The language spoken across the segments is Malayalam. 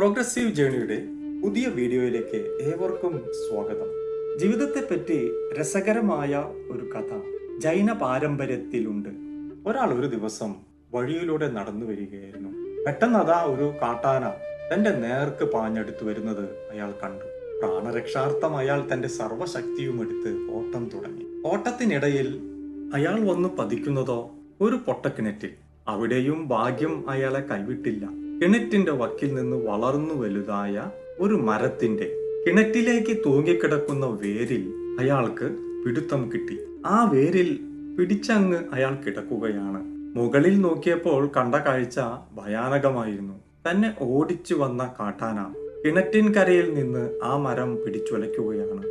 പ്രോഗ്രസീവ് ജേണിയുടെ പുതിയ വീഡിയോയിലേക്ക് ഏവർക്കും സ്വാഗതം. ജീവിതത്തെ പറ്റി രസകരമായ ഒരു കഥ ജൈന പാരമ്പര്യത്തിലുണ്ട് ഒരാൾ ഒരു ദിവസം വഴിയിലൂടെ നടന്നു വരികയായിരുന്നു. പെട്ടെന്ന് അതാ ഒരു കാട്ടാന തന്റെ നേർക്ക് പാഞ്ഞെടുത്തു വരുന്നത് അയാൾ കണ്ടു. പ്രാണരക്ഷാർത്ഥം അയാൾ തന്റെ സർവശക്തിയും എടുത്ത് ഓട്ടം തുടങ്ങി. ഓട്ടത്തിനിടയിൽ അയാൾ വന്നു പതിക്കുന്നതോ ഒരു പൊട്ടക്കിണറ്റിൽ. അവിടെയും ഭാഗ്യം അയാളെ കൈവിട്ടില്ല. കിണറ്റിന്റെ വക്കിൽ നിന്ന് വളർന്നു വലുതായ ഒരു മരത്തിന്റെ കിണറ്റിലേക്ക് തൂങ്ങിക്കിടക്കുന്ന വേരിൽ അയാൾക്ക് പിടുത്തം കിട്ടി. ആ വേരിൽ പിടിച്ചങ്ങ് അയാൾ കിടക്കുകയാണ്. മുകളിൽ നോക്കിയപ്പോൾ കണ്ട കാഴ്ച ഭയാനകമായിരുന്നു. തന്നെ ഓടിച്ചു വന്ന കാട്ടാന കിണറ്റിൻ കരയിൽ നിന്ന് ആ മരം പിടിച്ചുലയ്ക്കുകയാണ്.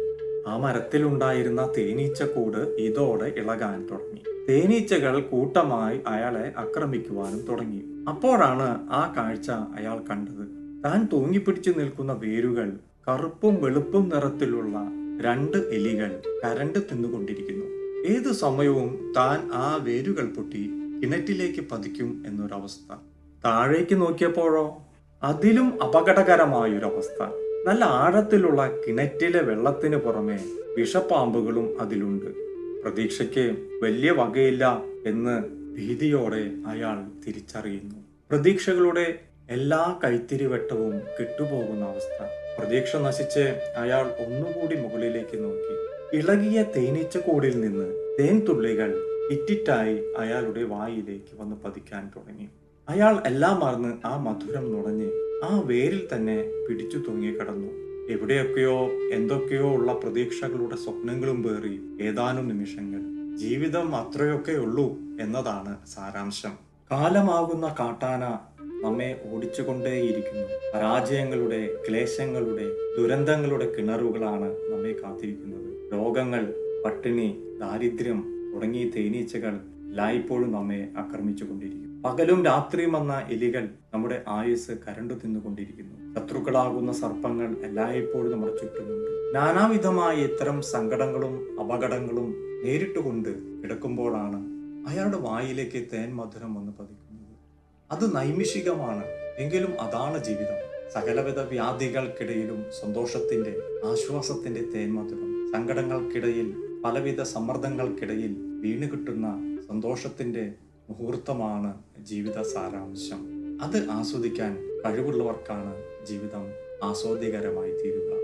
ആ മരത്തിലുണ്ടായിരുന്ന തേനീച്ചക്കൂട് ഇതോടെ ഇളകാൻ തുടങ്ങി. തേനീച്ചകൾ കൂട്ടമായി അയാളെ ആക്രമിക്കുവാനും തുടങ്ങി. അപ്പോഴാണ് ആ കാഴ്ച അയാൾ കണ്ടത്. താൻ തൂങ്ങിപ്പിടിച്ചു നിൽക്കുന്ന വേരുകൾ കറുപ്പും വെളുപ്പും നിറത്തിലുള്ള രണ്ട് എലികൾ കരണ്ട് തിന്നുകൊണ്ടിരിക്കുന്നു. ഏത് സമയവും താൻ ആ വേരുകൾ പൊട്ടി കിണറ്റിലേക്ക് പതിക്കും എന്നൊരവസ്ഥ. താഴേക്ക് നോക്കിയപ്പോഴോ അതിലും അപകടകരമായൊരവസ്ഥ. നല്ല ആഴത്തിലുള്ള കിണറ്റിലെ വെള്ളത്തിന് പുറമെ വിഷപ്പാമ്പുകളും അതിലുണ്ട്. പ്രതീക്ഷയ്ക്ക് വലിയ വകയില്ല എന്ന് ഭീതിയോടെ അയാൾ തിരിച്ചറിയുന്നു. പ്രതീക്ഷകളുടെ എല്ലാ കൈത്തിരിവട്ടവും കെട്ടുപോകുന്ന അവസ്ഥ. പ്രതീക്ഷ നശിച്ച് അയാൾ ഒന്നുകൂടി മുകളിലേക്ക് നോക്കി. ഇളകിയ തേനീച്ച കൂടിൽ നിന്ന് തേൻ തുള്ളികൾ ഇറ്റിറ്റായി അയാളുടെ വായിലേക്ക് വന്ന് പതിക്കാൻ തുടങ്ങി. അയാൾ എല്ലാം മറന്ന് ആ മധുരം നുണഞ്ഞ് ആ വേരിൽ തന്നെ പിടിച്ചു തൂങ്ങി കിടന്നു എവിടെയൊക്കെയോ എന്തൊക്കെയോ ഉള്ള പ്രതീക്ഷകളുടെ സ്വപ്നങ്ങളും പേറി ഏതാനും നിമിഷങ്ങൾ. ജീവിതം അത്രയൊക്കെ ഉള്ളൂ എന്നതാണ് സാരാംശം. കാലമാകുന്ന കാട്ടാന നമ്മെ ഓടിച്ചുകൊണ്ടേയിരിക്കുന്നു. പരാജയങ്ങളുടെ ക്ലേശങ്ങളുടെ ദുരന്തങ്ങളുടെ കിണറുകളാണ് നമ്മെ കാത്തിരിക്കുന്നത്. രോഗങ്ങൾ പട്ടിണി ദാരിദ്ര്യം തുടങ്ങിയ തേനീച്ചകൾ എല്ലായ്പ്പോഴും നമ്മെ ആക്രമിച്ചുകൊണ്ടിരിക്കും പകലും രാത്രിയും വന്ന എലികൾ നമ്മുടെ ആയുസ് കരണ്ടു തിന്നുകൊണ്ടിരിക്കുന്നു. ശത്രുക്കളാകുന്ന സർപ്പങ്ങൾ എല്ലായ്പ്പോഴും നമ്മുടെ ചുറ്റുമുണ്ട്. നാനാവിധമായ ഇത്തരം സങ്കടങ്ങളും അപകടങ്ങളും നേരിട്ടുകൊണ്ട് കിടക്കുമ്പോഴാണ് അയാളുടെ വായിലേക്ക് തേൻ മധുരം വന്ന് പതിക്കുന്നത്. അത് നൈമിഷികമാണ് എങ്കിലും അതാണ് ജീവിതം. സകലവിധ വ്യാധികൾക്കിടയിലും സന്തോഷത്തിന്റെ ആശ്വാസത്തിന്റെ തേൻ മധുരം. സങ്കടങ്ങൾക്കിടയിൽ പലവിധ സമ്മർദ്ദങ്ങൾക്കിടയിൽ വീണ് കിട്ടുന്ന സന്തോഷത്തിന്റെ മുഹൂർത്തമാണ് ജീവിത സാരാംശം. അത് ആസ്വദിക്കാൻ കഴിവുള്ളവർക്കാണ് ജീവിതം ആസ്വാദ്യകരമായി തീരുക.